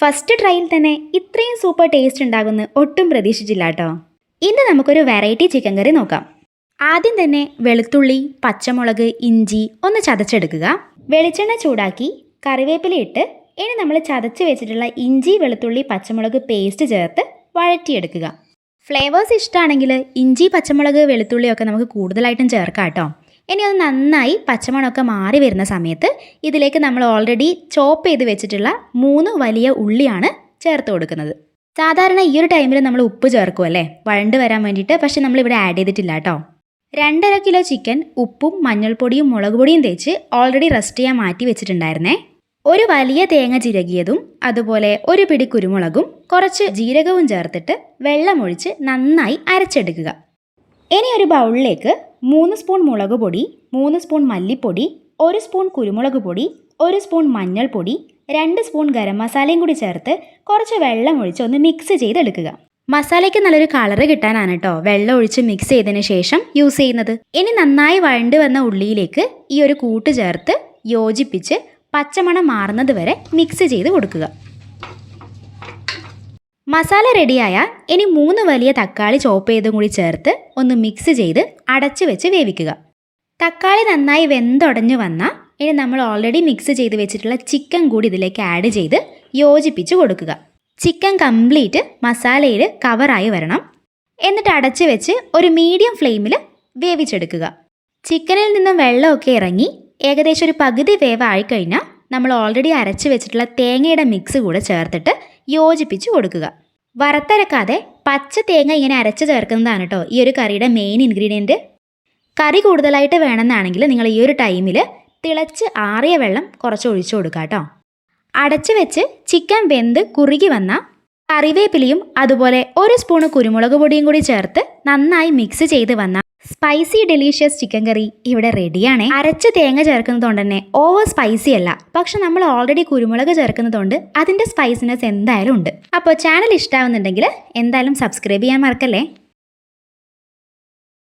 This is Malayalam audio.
ഫസ്റ്റ് ട്രൈയിൽ തന്നെ ഇത്രയും സൂപ്പർ ടേസ്റ്റ് ഉണ്ടാകുമെന്ന് ഒട്ടും പ്രതീക്ഷിച്ചില്ല കേട്ടോ. ഇന്ന് നമുക്കൊരു വെറൈറ്റി ചിക്കൻ കറി നോക്കാം. ആദ്യം തന്നെ വെളുത്തുള്ളി പച്ചമുളക് ഇഞ്ചി ഒന്ന് ചതച്ചെടുക്കുക. വെളിച്ചെണ്ണ ചൂടാക്കി കറിവേപ്പില ഇട്ട് ഇനി നമ്മൾ ചതച്ച് വെച്ചിട്ടുള്ള ഇഞ്ചി വെളുത്തുള്ളി പച്ചമുളക് പേസ്റ്റ് ചേർത്ത് വഴറ്റിയെടുക്കുക. ഫ്ലേവേഴ്സ് ഇഷ്ടമാണെങ്കിൽ ഇഞ്ചി പച്ചമുളക് വെളുത്തുള്ളിയൊക്കെ നമുക്ക് കൂടുതലായിട്ടും ചേർക്കാം കേട്ടോ. ഇനി അത് നന്നായി പച്ചമണമൊക്കെ മാറി വരുന്ന സമയത്ത് ഇതിലേക്ക് നമ്മൾ ഓൾറെഡി ചോപ്പ് ചെയ്ത് വെച്ചിട്ടുള്ള മൂന്ന് വലിയ ഉള്ളിയാണ് ചേർത്ത് കൊടുക്കുന്നത്. സാധാരണ ഈ ഒരു ടൈമിൽ നമ്മൾ ഉപ്പ് ചേർക്കും അല്ലേ? വഴണ്ട് വരാൻ വേണ്ടിയിട്ട് പക്ഷെ നമ്മളിവിടെ ആഡ് ചെയ്തിട്ടില്ല കേട്ടോ രണ്ടര കിലോ ചിക്കൻ ഉപ്പും മഞ്ഞൾപ്പൊടിയും മുളക് പൊടിയും തേച്ച് ഓൾറെഡി റെസ്റ്റ് ചെയ്യാൻ മാറ്റി വെച്ചിട്ടുണ്ടായിരുന്നേ. ഒരു വലിയ തേങ്ങ ചിരകിയതും അതുപോലെ ഒരു പിടി കുരുമുളകും കുറച്ച് ജീരകവും ചേർത്തിട്ട് വെള്ളമൊഴിച്ച് നന്നായി അരച്ചെടുക്കുക. ഇനി ഒരു ബൗളിലേക്ക് മൂന്ന് സ്പൂൺ മുളക് പൊടി മൂന്ന് സ്പൂൺ മല്ലിപ്പൊടി ഒരു സ്പൂൺ കുരുമുളക് പൊടി ഒരു സ്പൂൺ മഞ്ഞൾപ്പൊടി രണ്ട് സ്പൂൺ ഗരം മസാലയും കൂടി ചേർത്ത് കുറച്ച് വെള്ളം ഒഴിച്ച് ഒന്ന് മിക്സ് ചെയ്തെടുക്കുക. മസാലയ്ക്ക് നല്ലൊരു കളറ് കിട്ടാനാണ് കേട്ടോ വെള്ളം ഒഴിച്ച് മിക്സ് ചെയ്തതിന് ശേഷം യൂസ് ചെയ്യുന്നത്. ഇനി നന്നായി വഴണ്ട് വന്ന ഉള്ളിയിലേക്ക് ഈ ഒരു കൂട്ട് ചേർത്ത് യോജിപ്പിച്ച് പച്ചമണം മാറുന്നത് വരെ മിക്സ് ചെയ്ത് കൊടുക്കുക. മസാല റെഡിയായാൽ ഇനി മൂന്ന് വലിയ തക്കാളി ചോപ്പ് ചെയ്തും കൂടി ചേർത്ത് ഒന്ന് മിക്സ് ചെയ്ത് അടച്ചു വെച്ച് വേവിക്കുക. തക്കാളി നന്നായി വെന്തുടഞ്ഞു വന്നാൽ ഇനി നമ്മൾ ഓൾറെഡി മിക്സ് ചെയ്ത് വെച്ചിട്ടുള്ള ചിക്കൻ കൂടി ഇതിലേക്ക് ആഡ് ചെയ്ത് യോജിപ്പിച്ച് കൊടുക്കുക. ചിക്കൻ കംപ്ലീറ്റ് മസാലയിൽ കവറായി വരണം. എന്നിട്ട് അടച്ചു വെച്ച് ഒരു മീഡിയം ഫ്ലെയിമിൽ വേവിച്ചെടുക്കുക. ചിക്കനിൽ നിന്നും വെള്ളമൊക്കെ ഇറങ്ങി ഏകദേശം ഒരു പകുതി വേവ് ആയിക്കഴിഞ്ഞാൽ നമ്മൾ ഓൾറെഡി അരച്ച് വെച്ചിട്ടുള്ള തേങ്ങയുടെ മിക്സ് കൂടെ ചേർത്തിട്ട് യോജിപ്പിച്ച് കൊടുക്കുക. വറുത്തരക്കാതെ പച്ച തേങ്ങ ഇങ്ങനെ അരച്ച് ചേർക്കുന്നതാണ് കേട്ടോ ഈ ഒരു കറിയുടെ മെയിൻ ഇൻഗ്രീഡിയന്റ് കറി കൂടുതലായിട്ട് വേണമെന്നാണെങ്കിൽ നിങ്ങൾ ഈ ഒരു ടൈമിൽ തിളച്ച് ആറിയ വെള്ളം കുറച്ച് ഒഴിച്ചു കൊടുക്കുക കേട്ടോ അടച്ച് വെച്ച് ചിക്കൻ വെന്ത് കുറുകി വന്ന കറിവേപ്പിലയും അതുപോലെ ഒരു സ്പൂണ് കുരുമുളക് പൊടിയും കൂടി ചേർത്ത് നന്നായി മിക്സ് ചെയ്ത് വന്ന സ്പൈസി ഡെലീഷ്യസ് ചിക്കൻ കറി ഇവിടെ റെഡിയാണ് അരച്ച തേങ്ങ ചേർക്കുന്നതുകൊണ്ട് തന്നെ ഓവർ സ്പൈസി അല്ല. പക്ഷെ നമ്മൾ ഓൾറെഡി കുരുമുളക് ചേർക്കുന്നതുകൊണ്ട് അതിന്റെ സ്പൈസിനെസ് എന്തായാലും ഉണ്ട്. അപ്പോൾ ചാനൽ ഇഷ്ടമാവുന്നുണ്ടെങ്കിൽ എന്തായാലും സബ്സ്ക്രൈബ് ചെയ്യാൻ മറക്കല്ലേ?